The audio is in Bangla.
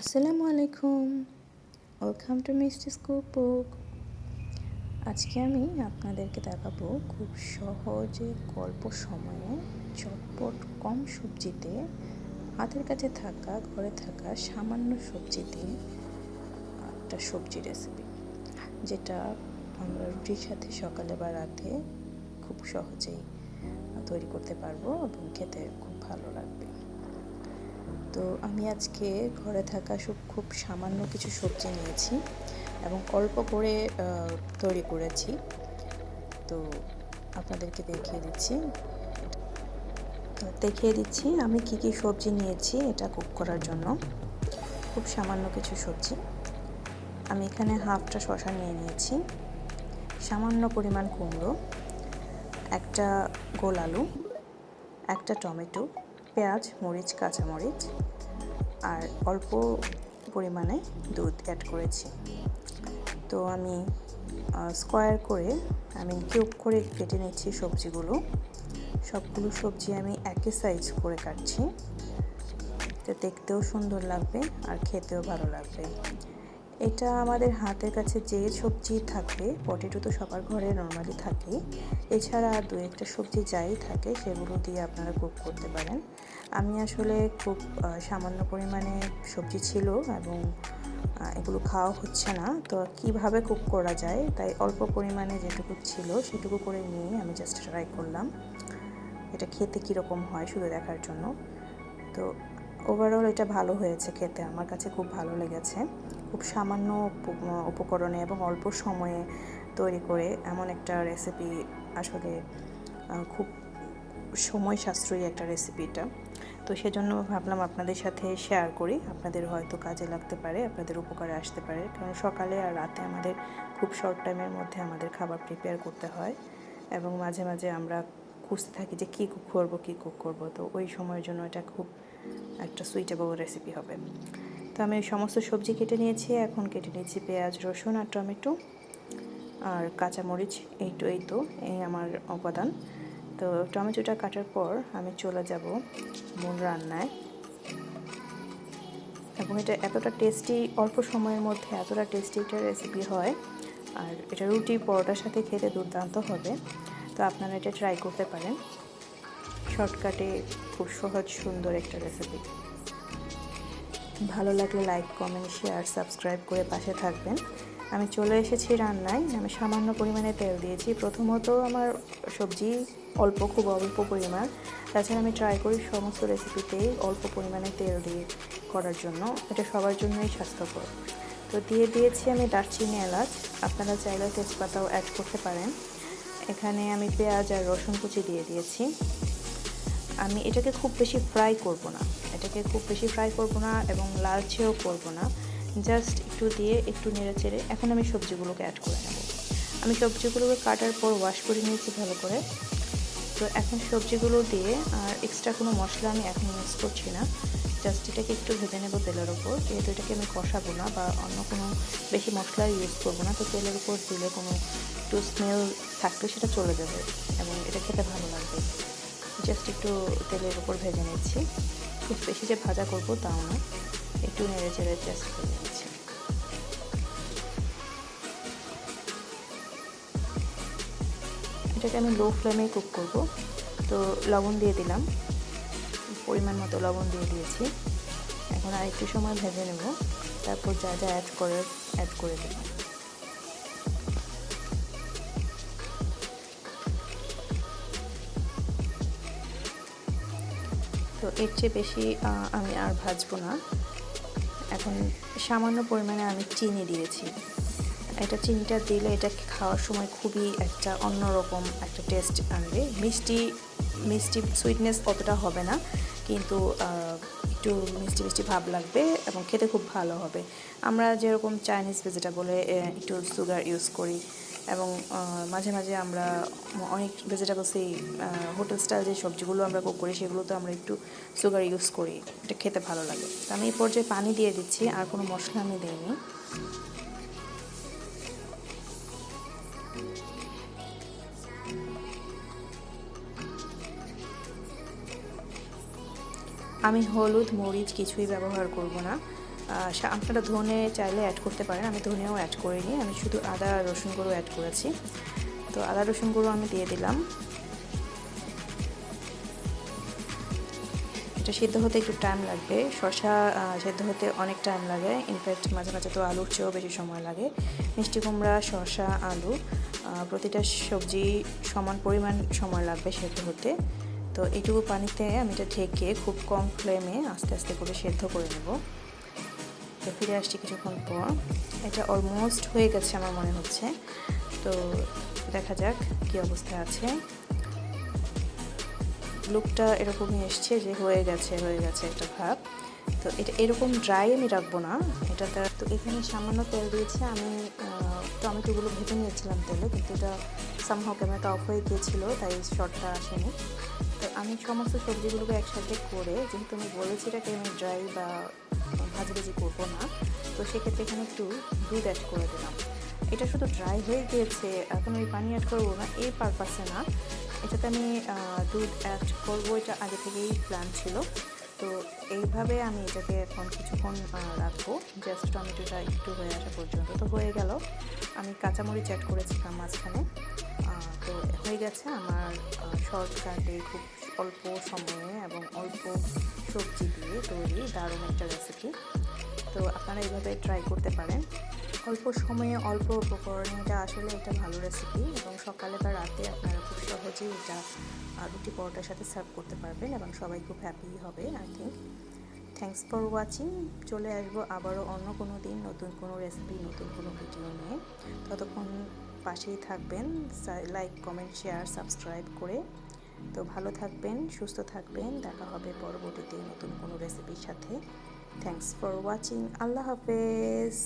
আসসালামু আলাইকুম। Welcome to Misti's cook book আজকে আমি আপনাদেরকে দেখাবো খুব সহজে অল্প সময়ে চটপট কম সবজিতে, হাতের কাছে থাকা, ঘরে থাকা সামান্য সবজিতে একটা সবজি রেসিপি যেটা আমরা রুটির সাথে সকালে বা রাতে খুব সহজেই তৈরি করতে পারব এবং খেতে খুব ভালো লাগবে। তো আমি আজকে ঘরে থাকা সব খুব সামান্য কিছু সবজি নিয়েছি এবং অল্প করে তৈরি করেছি। তো আপনাদেরকে দেখিয়ে দিচ্ছি। তো দেখিয়ে দিচ্ছি আমি কি কি সবজি নিয়েছি, এটা কুক করার জন্য। খুব সামান্য কিছু সবজি। আমি এখানে হাফটা শশা নিয়ে নিয়েছি। সামান্য পরিমাণ কুমড়ো, একটা গোল আলু, একটা টমেটো পেঁয়াজ, মরিচ, কাঁচামরিচ আর অল্প পরিমাণে দুধ অ্যাড করেছি। তো আমি স্কোয়ার করে আমি কিউব করে কেটে নিচ্ছি সবজিগুলো। সবগুলো সবজি আমি একই সাইজ করে কাটছি। তো দেখতেও সুন্দর লাগবে আর খেতেও ভালো লাগবে। এটা আমাদের হাতের কাছে যে সবজি থাকবে পটেটো তো সবার ঘরে নর্মালি থাকে। এছাড়া দু একটা সবজি যাই থাকে, সেগুলো দিয়ে আপনারা কুক করতে পারেন। আমি আসলে খুব সামান্য পরিমাণে সবজি ছিল এবং এগুলো খাওয়া হচ্ছে না। তো কীভাবে কুক করা যায়, তাই অল্প পরিমাণে যেটুকু ছিল সেটুকু করে নিয়ে আমি জাস্ট ট্রাই করলাম। এটা খেতে কীরকম হয় শুধু দেখার জন্য। তো ওভারঅল এটা ভালো হয়েছে খেতে, আমার কাছে খুব ভালো লেগেছে। খুব সামান্য উপকরণে এবং অল্প সময়ে তৈরি করে এমন একটা রেসিপি আসলে খুব সময় সাশ্রয়ী একটা রেসিপিটা তো সেজন্য ভাবলাম আপনাদের সাথে শেয়ার করি, আপনাদের হয়তো কাজে লাগতে পারে, আপনাদের উপকারে আসতে পারে। কারণ সকালে আর রাতে আমাদের খুব শর্ট টাইমের মধ্যে আমাদের খাবার প্রিপেয়ার করতে হয় এবং মাঝে মাঝে আমরা খুঁজতে থাকি যে কী কুক করব, কী কুক করব। তো ওই সময়ের জন্য এটা খুব একটা সুইটেবল রেসিপি হবে। তো আমি সমস্ত সবজি কেটে নিয়েছি, এখন কেটে নিয়েছি পেঁয়াজ, রসুন আর টমেটো আর কাঁচামরিচ, এই তো এই তো, এই আমার উপাদান তো টমেটোটা কাটার পর আমি চলে যাব মূল রান্নায়। এবং এটা এতটা টেস্টি অল্প সময়ের মধ্যে এতটা টেস্টি একটা রেসিপি হয়। আর এটা রুটি, পরোটার সাথে খেতে দুর্দান্ত হবে। তো আপনারা এটা ট্রাই করতে পারেন। শর্টকাটে খুব সহজ, সুন্দর একটা রেসিপি ভালো লাগলে লাইক কমেন্ট শেয়ার সাবস্ক্রাইব করে পাশে থাকবেন। আমি চলে এসেছি রান্নায়। আমি সামান্য পরিমাণে তেল দিয়েছি। প্রথমত আমার সবজি অল্প, খুব অল্প পরিমাণ। তাছাড়া আমি ট্রাই করি সমস্ত রেসিপিতেই অল্প পরিমাণে তেল দিয়ে করার জন্য। এটা সবার জন্যই স্বাস্থ্যকর। তো দিয়ে দিয়েছি আমি দারচিনি এলাচ। আপনারা চাইলে তেজপাতাও অ্যাড করতে পারেন। এখানে আমি পেঁয়াজ আর রসুন কুচি দিয়ে দিয়েছি। আমি এটাকে খুব বেশি ফ্রাই করব না। এটাকে খুব বেশি ফ্রাই করব না এবং লালচেও করব না। জাস্ট একটু দিয়ে একটু নেড়ে চেড়ে এখন আমি সবজিগুলোকে অ্যাড করে নেব। আমি সবজিগুলোকে কাটার পর ওয়াশ করে নিয়েছি ভালো করে। তো এখন সবজিগুলো দিয়ে আর এক্সট্রা কোনো মশলা আমি এখন মিক্স করছি না। জাস্ট এটাকে একটু ভেজে নেব তেলের ওপর যেহেতু এটাকে আমি কষাবো না বা অন্য কোনো বেশি মশলা ইউজ করব না, তো তেলের উপর দিলে কোনো একটু স্মেল থাকলে সেটা চলে যাবে এবং এটা খেতে ভালো লাগবে। জাস্ট একটু তেলের উপর ভেজে নিচ্ছি। খুব বেশি যে ভাজা করব তাও না, একটু নেড়ে চেড়ে জাস্ট ভেজে নিচ্ছি। এটাকে আমি লো ফ্লেমে কুক করব। তো লবণ দিয়ে দিলাম। পরিমাণ মতো লবণ দিয়ে দিয়েছি। এখন আর একটু সময় ভেজে নেব। তারপর যা যা অ্যাড করে অ্যাড করে দেব। তো এর চেয়ে বেশি আমি আর ভাজবো না। এখন সামান্য পরিমাণে আমি চিনি দিয়েছি। এটা চিনিটা দিলে এটা খাওয়ার সময় খুবই একটা অন্যরকম একটা টেস্ট আনবে। মিষ্টি মিষ্টি সুইটনেস অতটা হবে না। কিন্তু একটু মিষ্টি মিষ্টি ভাব লাগবে এবং খেতে খুব ভালো হবে। আমরা যেরকম চাইনিজ ভেজিটেবলে একটু সুগার ইউজ করি এবং মাঝে মাঝে আমরা অনেক ভেজিটেবলসেই হোটেল স্টাইল যে সবজিগুলো আমরা কুক করি, সেগুলোতে আমরা একটু সুগার ইউজ করি। এটা খেতে ভালো লাগে। তো আমি এই পর্যায়ে পানি দিয়ে দিচ্ছি, আর কোনো মশলা আমি দিইনি। আমি হলুদ মরিচ কিছুই ব্যবহার করব না। আপনারা ধনে চাইলে অ্যাড করতে পারেন। আমি ধনেও অ্যাড করিনি আমি শুধু আদা রসুন গুঁড়ো অ্যাড করেছি। তো আদা রসুন গুঁড়ো আমি দিয়ে দিলাম। এটা সিদ্ধ হতে একটু টাইম লাগবে। আহ, সিদ্ধ হতে অনেক টাইম লাগে। ইনফ্যাক্ট মাঝে মাঝে তো আলুর চেয়েও বেশি সময় লাগে। মিষ্টি কুমড়া শসা আলু প্রতিটা সবজি সমান পরিমাণ সময় লাগবে সেদ্ধ হতে। তো এইটুকু পানিতে আমি এটা ঢেকে খুব কম ফ্লেমে আস্তে আস্তে করে সেদ্ধ করে নেব। তো ফিরে আসছি কিছুক্ষণ পর। এটা অলমোস্ট হয়ে গেছে আমার মনে হচ্ছে। তো দেখা যাক কি অবস্থা আছে। লুকটা এরকমই এসছে যে হয়ে গেছে হয়ে গেছে একটা ভাব। তো এটা এরকম ড্রাই আমি রাখব না। এটাতে তো এখানে সামান্য তেল দিয়েছি। আমি টমেটোগুলো ভেজে নিয়েছিলাম তেলে, কিন্তু এটা সামহাও ক্যামেরাটা অফ হয়ে গিয়েছিল, তাই শর্টটা আসেনি। তো আমি সমস্ত সবজিগুলোকে একসাথে করে, যেহেতু আমি বলেছি এটাকে আমি ড্রাই বা ভাজি করব না, তো সেক্ষেত্রে এখানে একটু দুধ অ্যাড করে দিলাম। এটা শুধু ড্রাই হয়ে গিয়েছে, এখন আমি পানি অ্যাড করব না, এই পারপাসে না। এটাতে আমি দুধ অ্যাড করব, এটা আগে থেকেই প্ল্যান ছিল। তো এইভাবে আমি এটাকে এখন কিছুক্ষণ রাখব। জাস্ট টমেটোটা একটু হয়ে আসা পর্যন্ত। তো হয়ে গেল। আমি কাঁচামরিচ অ্যাড করেছিলাম মাঝখানে। তো হয়ে গেছে আমার শর্টকাটে খুব অল্প সময়ে এবং অল্প সবজি দিয়ে তৈরি দারুণ একটা রেসিপি তো আপনারা এইভাবে ট্রাই করতে পারেন। অল্প সময়ে অল্প উপকরণে এটা আসলে একটা ভালো রেসিপি এবং সকালে বা রাতে আপনারা খুব সহজেই এটা রুটি পরোটার সাথে সার্ভ করতে পারবেন এবং সবাই খুব হ্যাপি হবে I think thanks for watching চলে আসব আবারও অন্য কোনো দিন নতুন কোনো রেসিপি নতুন কোনো ভিডিও নিয়ে। ততক্ষণ পাশেই থাকবেন লাইক কমেন্ট শেয়ার সাবস্ক্রাইব করে। তো ভালো থাকবেন, সুস্থ থাকবেন, দেখা হবে পরবর্তীতে নতুন কোনো রেসিপির সাথে। থ্যাংকস ফর ওয়াচিং আল্লাহ হাফেজ।